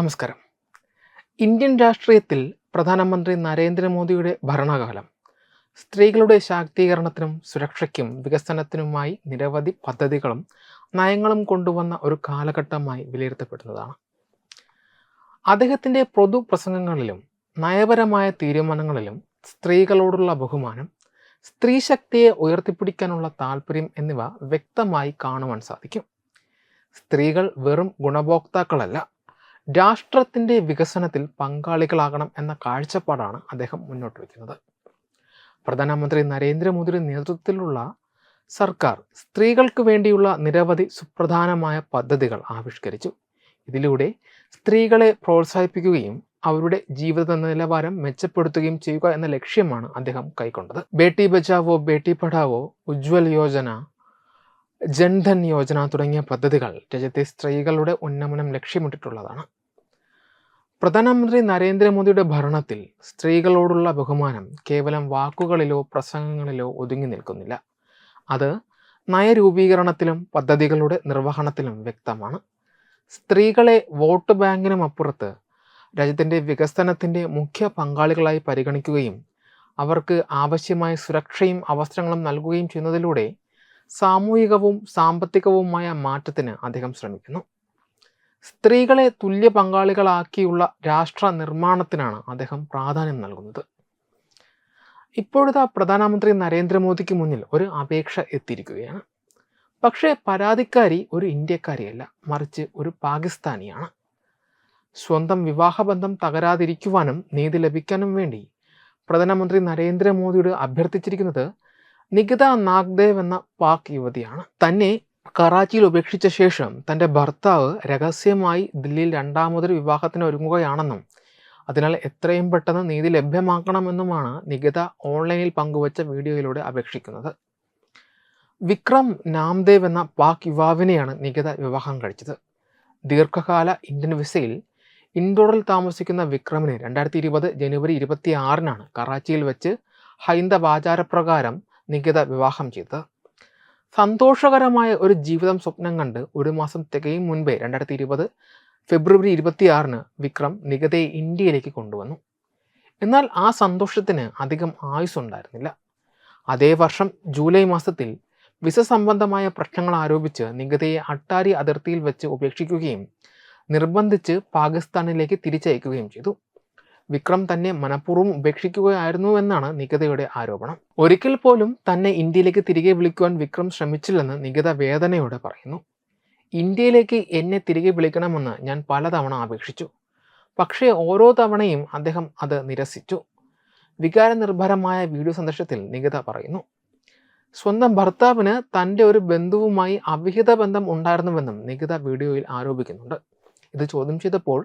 നമസ്കാരം. ഇന്ത്യൻ രാഷ്ട്രീയത്തിൽ പ്രധാനമന്ത്രി നരേന്ദ്രമോദിയുടെ ഭരണകാലം സ്ത്രീകളുടെ ശാക്തീകരണത്തിനും സുരക്ഷയ്ക്കും വികസനത്തിനുമായി നിരവധി പദ്ധതികളും നയങ്ങളും കൊണ്ടുവന്ന ഒരു കാലഘട്ടമായി വിലയിരുത്തപ്പെടുന്നതാണ്. അദ്ദേഹത്തിന്റെ പൊതു പ്രസംഗങ്ങളിലും നയപരമായ തീരുമാനങ്ങളിലും സ്ത്രീകളോടുള്ള ബഹുമാനം സ്ത്രീ ശക്തിയെ ഉയർത്തിപ്പിടിക്കാനുള്ള താല്പര്യം എന്നിവ വ്യക്തമായി കാണുവാൻ സാധിക്കും. സ്ത്രീകൾ വെറും ഗുണഭോക്താക്കളല്ല രാഷ്ട്രത്തിന്റെ വികസനത്തിൽ പങ്കാളികളാകണം എന്ന കാഴ്ചപ്പാടാണ് അദ്ദേഹം മുന്നോട്ട് വയ്ക്കുന്നത്. പ്രധാനമന്ത്രി നരേന്ദ്രമോദിയുടെ നേതൃത്വത്തിലുള്ള സർക്കാർ സ്ത്രീകൾക്ക് വേണ്ടിയുള്ള നിരവധി സുപ്രധാനമായ പദ്ധതികൾ ആവിഷ്കരിച്ചു. ഇതിലൂടെ സ്ത്രീകളെ പ്രോത്സാഹിപ്പിക്കുകയും അവരുടെ ജീവിത നിലവാരം മെച്ചപ്പെടുത്തുകയും ചെയ്യുക എന്ന ലക്ഷ്യമാണ് അദ്ദേഹം കൈക്കൊണ്ടത്. ബേട്ടി ബച്ചാവോ ബേട്ടി പഠാവോ ഉജ്വൽ യോജന ജൻധൻ യോജന തുടങ്ങിയ പദ്ധതികൾ രാജ്യത്തെ സ്ത്രീകളുടെ ഉന്നമനം ലക്ഷ്യമിട്ടിട്ടുള്ളതാണ്. പ്രധാനമന്ത്രി നരേന്ദ്രമോദിയുടെ ഭരണത്തിൽ സ്ത്രീകളോടുള്ള ബഹുമാനം കേവലം വാക്കുകളിലോ പ്രസംഗങ്ങളിലോ ഒതുങ്ങി നിൽക്കുന്നില്ല. അത് നയരൂപീകരണത്തിലും പദ്ധതികളുടെ നിർവഹണത്തിലും വ്യക്തമാണ്. സ്ത്രീകളെ വോട്ട് ബാങ്കിനും അപ്പുറത്ത് രാജ്യത്തിന്റെ വികസനത്തിന്റെ മുഖ്യ പങ്കാളികളായി പരിഗണിക്കുകയും അവർക്ക് ആവശ്യമായ സുരക്ഷയും അവസരങ്ങളും നൽകുകയും ചെയ്യുന്നതിലൂടെ സാമൂഹികവും സാമ്പത്തികവുമായ മാറ്റത്തിന് അദ്ദേഹം ശ്രമിക്കുന്നു. സ്ത്രീകളെ തുല്യ പങ്കാളികളാക്കിയുള്ള രാഷ്ട്ര നിർമ്മാണത്തിനാണ് അദ്ദേഹം പ്രാധാന്യം നൽകുന്നത്. ഇപ്പോഴത്തെ പ്രധാനമന്ത്രി നരേന്ദ്രമോദിക്ക് മുന്നിൽ ഒരു അപേക്ഷ എത്തിയിരിക്കുകയാണ്. പക്ഷേ പരാതിക്കാരി ഒരു ഇന്ത്യക്കാരിയല്ല മറിച്ച് ഒരു പാകിസ്ഥാനിയാണ്. സ്വന്തം വിവാഹബന്ധം തകരാതിരിക്കുവാനും നീതി ലഭിക്കാനും വേണ്ടി പ്രധാനമന്ത്രി നരേന്ദ്രമോദിയോട് അഭ്യർത്ഥിച്ചിരിക്കുന്നത് നികിത നാഗ്ദേവ് എന്ന പാക് യുവതിയാണ്. തന്നെ കറാച്ചിയിൽ ഉപേക്ഷിച്ച ശേഷം തന്റെ ഭർത്താവ് രഹസ്യമായി ദില്ലിയിൽ രണ്ടാമതൊരു വിവാഹത്തിന് ഒരുങ്ങുകയാണെന്നും അതിനാൽ എത്രയും പെട്ടെന്ന് നീതി ലഭ്യമാക്കണമെന്നുമാണ് നികിത ഓൺലൈനിൽ പങ്കുവച്ച വീഡിയോയിലൂടെ അപേക്ഷിക്കുന്നത്. വിക്രം നാംദേവ് എന്ന പാക് യുവാവിനെയാണ് നികിത വിവാഹം കഴിച്ചത്. ദീർഘകാല ഇന്ത്യൻ വിസയിൽ ഇൻഡോറിൽ താമസിക്കുന്ന വിക്രമിനെ രണ്ടായിരത്തി ഇരുപത് ജനുവരി ഇരുപത്തി ആറിനാണ് കറാച്ചിയിൽ വെച്ച് ഹൈന്ദവ ആചാരപ്രകാരം നികിത വിവാഹം ചെയ്തത്. സന്തോഷകരമായ ഒരു ജീവിതം സ്വപ്നം കണ്ട് ഒരു മാസം തികയും മുൻപേ രണ്ടായിരത്തി ഇരുപത് ഫെബ്രുവരി ഇരുപത്തിയാറിന് വിക്രം നികതയെ ഇന്ത്യയിലേക്ക് കൊണ്ടുവന്നു. എന്നാൽ ആ സന്തോഷത്തിന് അധികം ആയുസ്സുണ്ടായിരുന്നില്ല. അതേ വർഷം ജൂലൈ മാസത്തിൽ വിസ സംബന്ധമായ പ്രശ്നങ്ങൾ ആരോപിച്ച് നികതയെ അട്ടാരി അതിർത്തിയിൽ വെച്ച് ഉപേക്ഷിക്കുകയും നിർബന്ധിച്ച് പാകിസ്ഥാനിലേക്ക് തിരിച്ചയക്കുകയും ചെയ്തു. വിക്രം തന്നെ മനഃപൂർവം ഉപേക്ഷിക്കുകയായിരുന്നു എന്നാണ് നികിതയുടെ ആരോപണം. ഒരിക്കൽ പോലും തന്നെ ഇന്ത്യയിലേക്ക് തിരികെ വിളിക്കുവാൻ വിക്രം ശ്രമിച്ചില്ലെന്ന് നികിത വേദനയോടെ പറയുന്നു. ഇന്ത്യയിലേക്ക് എന്നെ തിരികെ വിളിക്കണമെന്ന് ഞാൻ പലതവണ അപേക്ഷിച്ചു. പക്ഷേ ഓരോ തവണയും അദ്ദേഹം അത് നിരസിച്ചു. വികാരനിർഭരമായ വീഡിയോ സന്ദേശത്തിൽ നികിത പറയുന്നു. സ്വന്തം ഭർത്താവിന് തന്റെ ഒരു ബന്ധുവുമായി അവിഹിത ബന്ധം ഉണ്ടായിരുന്നുവെന്നും നികിത വീഡിയോയിൽ ആരോപിക്കുന്നുണ്ട്. ഇത് ചോദ്യം ചെയ്തപ്പോൾ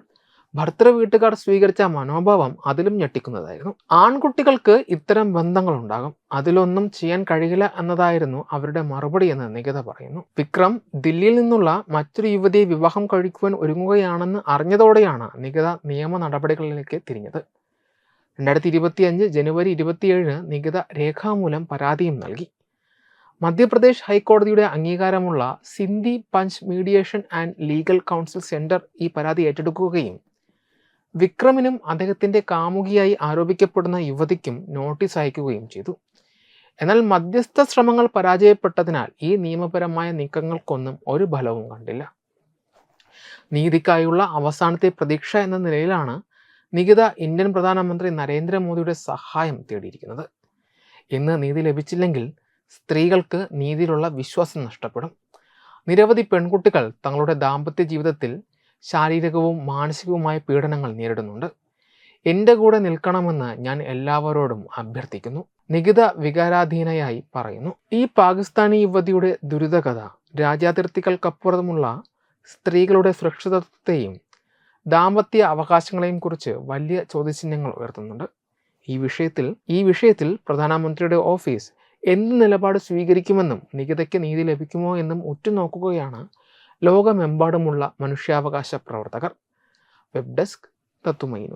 ഭർത്തൃ വീട്ടുകാർ സ്വീകരിച്ച മനോഭാവം അതിലും ഞെട്ടിക്കുന്നതായിരുന്നു. ആൺകുട്ടികൾക്ക് ഇത്തരം ബന്ധങ്ങൾ ഉണ്ടാകും അതിലൊന്നും ചെയ്യാൻ കഴിയില്ല എന്നതായിരുന്നു അവരുടെ മറുപടി എന്ന് നികിത പറയുന്നു. വിക്രം ദില്ലിയിൽ നിന്നുള്ള മറ്റൊരു യുവതിയെ വിവാഹം കഴിക്കുവാൻ ഒരുങ്ങുകയാണെന്ന് അറിഞ്ഞതോടെയാണ് നികിത നിയമ നടപടികളിലേക്ക് തിരിഞ്ഞത്. രണ്ടായിരത്തി ഇരുപത്തി അഞ്ച് ജനുവരി ഇരുപത്തിയേഴിന് നികിത രേഖാമൂലം പരാതിയും നൽകി. മധ്യപ്രദേശ് ഹൈക്കോടതിയുടെ അംഗീകാരമുള്ള Sindhi Panch mediation and legal council centre ഈ പരാതി ഏറ്റെടുക്കുകയും വിക്രമിനും അദ്ദേഹത്തിന്റെ കാമുകിയായി ആരോപിക്കപ്പെടുന്ന യുവതിക്കും നോട്ടീസ് അയക്കുകയും ചെയ്തു. എന്നാൽ മധ്യസ്ഥ ശ്രമങ്ങൾ പരാജയപ്പെട്ടതിനാൽ ഈ നിയമപരമായ നീക്കങ്ങൾക്കൊന്നും ഒരു ഫലവും കണ്ടില്ല. നീതിക്കായുള്ള അവസാനത്തെ പ്രതീക്ഷ എന്ന നിലയിലാണ് നികിത ഇന്ത്യൻ പ്രധാനമന്ത്രി നരേന്ദ്രമോദിയുടെ സഹായം തേടിയിരിക്കുന്നത്. ഇന്ന് നീതി ലഭിച്ചില്ലെങ്കിൽ സ്ത്രീകൾക്ക് നീതിയിലുള്ള വിശ്വാസം നഷ്ടപ്പെടും. നിരവധി പെൺകുട്ടികൾ തങ്ങളുടെ ദാമ്പത്യ ജീവിതത്തിൽ ശാരീരികവും മാനസികവുമായ പീഡനങ്ങൾ നേരിടുന്നുണ്ട്. എന്റെ കൂടെ നിൽക്കണമെന്ന് ഞാൻ എല്ലാവരോടും അഭ്യർത്ഥിക്കുന്നു. നികിത വികാരാധീനയായി പറയുന്നു. ഈ പാകിസ്ഥാനി യുവതിയുടെ ദുരിതകഥ രാജ്യാതിർത്തികൾക്കപ്പുറമുള്ള സ്ത്രീകളുടെ സുരക്ഷിതത്വത്തെയും ദാമ്പത്യ അവകാശങ്ങളെയും കുറിച്ച് വലിയ ചോദ്യചിഹ്നങ്ങൾ ഉയർത്തുന്നുണ്ട്. ഈ വിഷയത്തിൽ ഈ വിഷയത്തിൽ പ്രധാനമന്ത്രിയുടെ ഓഫീസ് എന്ത് നിലപാട് സ്വീകരിക്കുമെന്നും നികിതയ്ക്ക് നീതി ലഭിക്കുമോ എന്നും ഉറ്റുനോക്കുകയാണ് ലോകമെമ്പാടുമുള്ള മനുഷ്യാവകാശ പ്രവർത്തകർ. വെബ് ഡെസ്ക് തത്തുമൈ